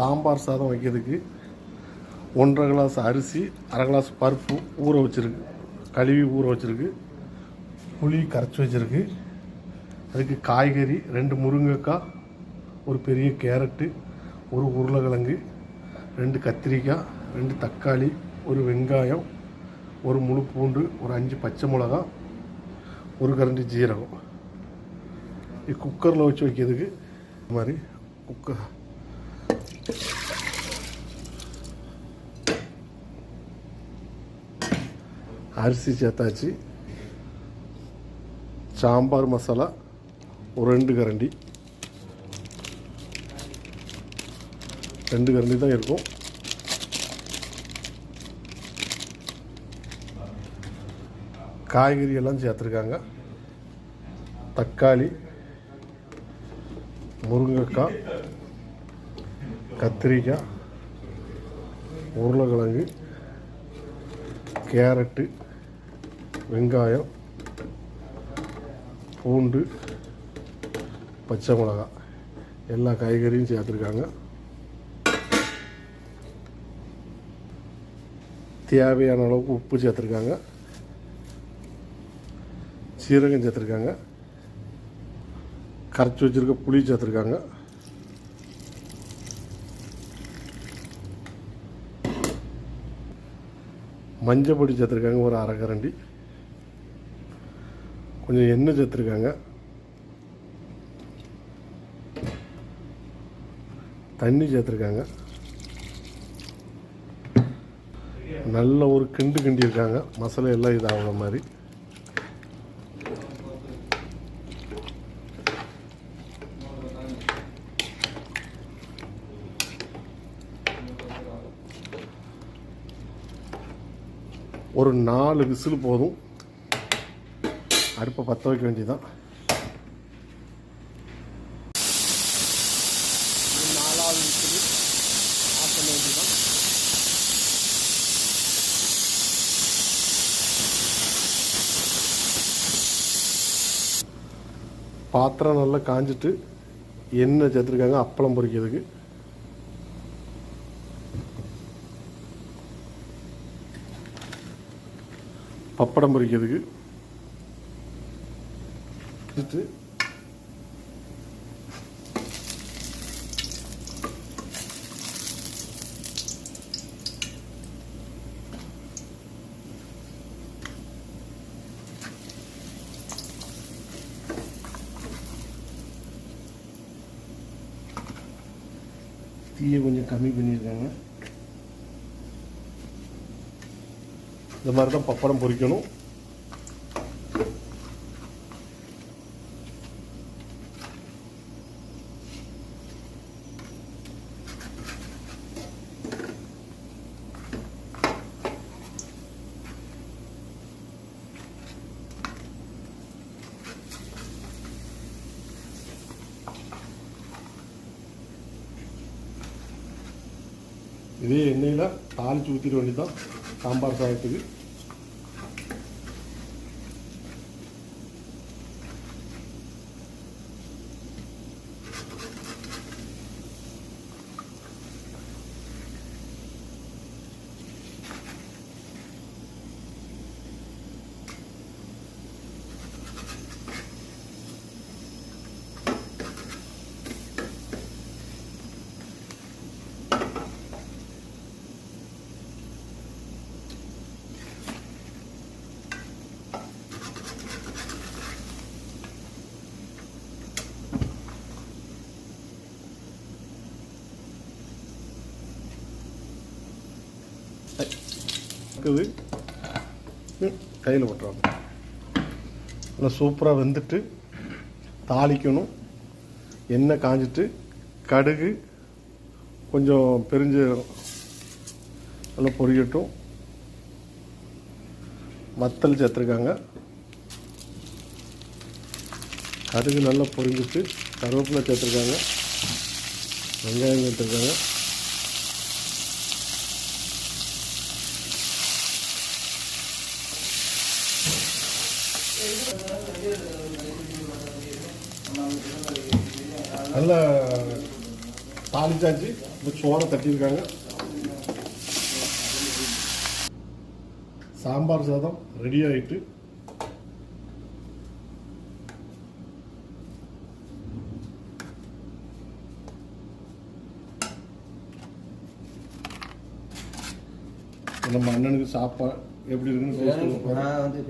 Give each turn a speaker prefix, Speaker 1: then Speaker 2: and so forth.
Speaker 1: சாம்பார் சாதம் வைக்கிறதுக்கு ஒன்றரை கிளாஸ் அரிசி அரை கிளாஸ் பருப்பு ஊற வச்சுருக்கு. கழுவி ஊற வச்சுருக்கு. புளி கரைச்சி வச்சுருக்கு. அதுக்கு காய்கறி ரெண்டு முருங்கைக்காய் ஒரு பெரிய கேரட்டு ஒரு உருளைக்கிழங்கு ரெண்டு கத்திரிக்காய் ரெண்டு தக்காளி ஒரு வெங்காயம் ஒரு முழு பூண்டு ஒரு அஞ்சு பச்சை மிளகா ஒரு கரண்டி ஜீரகம். இது குக்கரில் வச்சு வைக்கிறதுக்கு இந்த மாதிரி குக்கர் அரிசி சேர்த்தாச்சு. சாம்பார் மசாலா ஒரு ரெண்டு கரண்டி. ரெண்டு கரண்டி தான் இருக்கும். காய்கறி எல்லாம் சேர்த்துருக்காங்க. தக்காளி முருங்கைக்காய் கத்திரிக்காய் உருளைக்கிழங்கு கேரட்டு. வெங்காயம் பூண்டு பச்சை மிளகா. எல்லா காய்கறியும் சேர்த்துருக்காங்க. தேவையான அளவுக்கு உப்பு சேர்த்துருக்காங்க. சீரகம் சேர்த்துருக்காங்க. கரைச்சி வச்சுருக்க புளி சேர்த்துருக்காங்க. மஞ்சள் பொடி சேர்த்துருக்காங்க ஒரு அரை கரண்டி. கொஞ்சம் எண்ணெய் சேர்த்துருக்காங்க. தண்ணி சேர்த்துருக்காங்க. நல்ல ஒரு கிண்டு கிண்டியிருக்காங்க. மசாலா எல்லாம் இதாகிற மாதிரி. ஒரு நாலு விசில் போதும். அடுப்பை பற்ற வைக்க வேண்டியதுதான். நாலாவது விசில் ஆஃப் பண்ண வேண்டியதுதான் பாத்திரம் நல்லா காஞ்சிட்டு எண்ணெய் சேர்த்துருக்காங்க அப்பளம் பொரிக்கிறதுக்கு பப்படம் பொரிக்கிறதுக்கு வச்சுட்டு தீயை கொஞ்சம் கம்மி பண்ணியிருக்காங்க. இந்த மாதிரி தான் பப்படம் பொரிக்கணும் இதே எண்ணெயில் தாளிச்சு ஊற்றிட வேண்டியதான் சாம்பார் சாதத்துக்கு இருக்குது. கையில் போட்டுருவாங்க நல்லா சூப்பராக வெந்துட்டு தாளிக்கணும். எண்ணெய் காஞ்சிட்டு கடுகு கொஞ்சம் பெரிஞ்ச நல்லா பொரியட்டும். வத்தல் சேர்த்துருக்காங்க. கடுகு நல்லா பொரிஞ்சிட்டு கருவேப்பிலை சேர்த்துருக்காங்க. வெங்காயம் சேர்த்துருக்காங்க. நல்லா தாளிச்சாச்சு. இப்போ சோறை தட்டியிருக்காங்க. சாம்பார் சாதம் ரெடி ஆயிட்டு. நம்ம அண்ணனுக்கு சாப்பாடு எப்படி இருக்குன்னு.
Speaker 2: நான் வந்து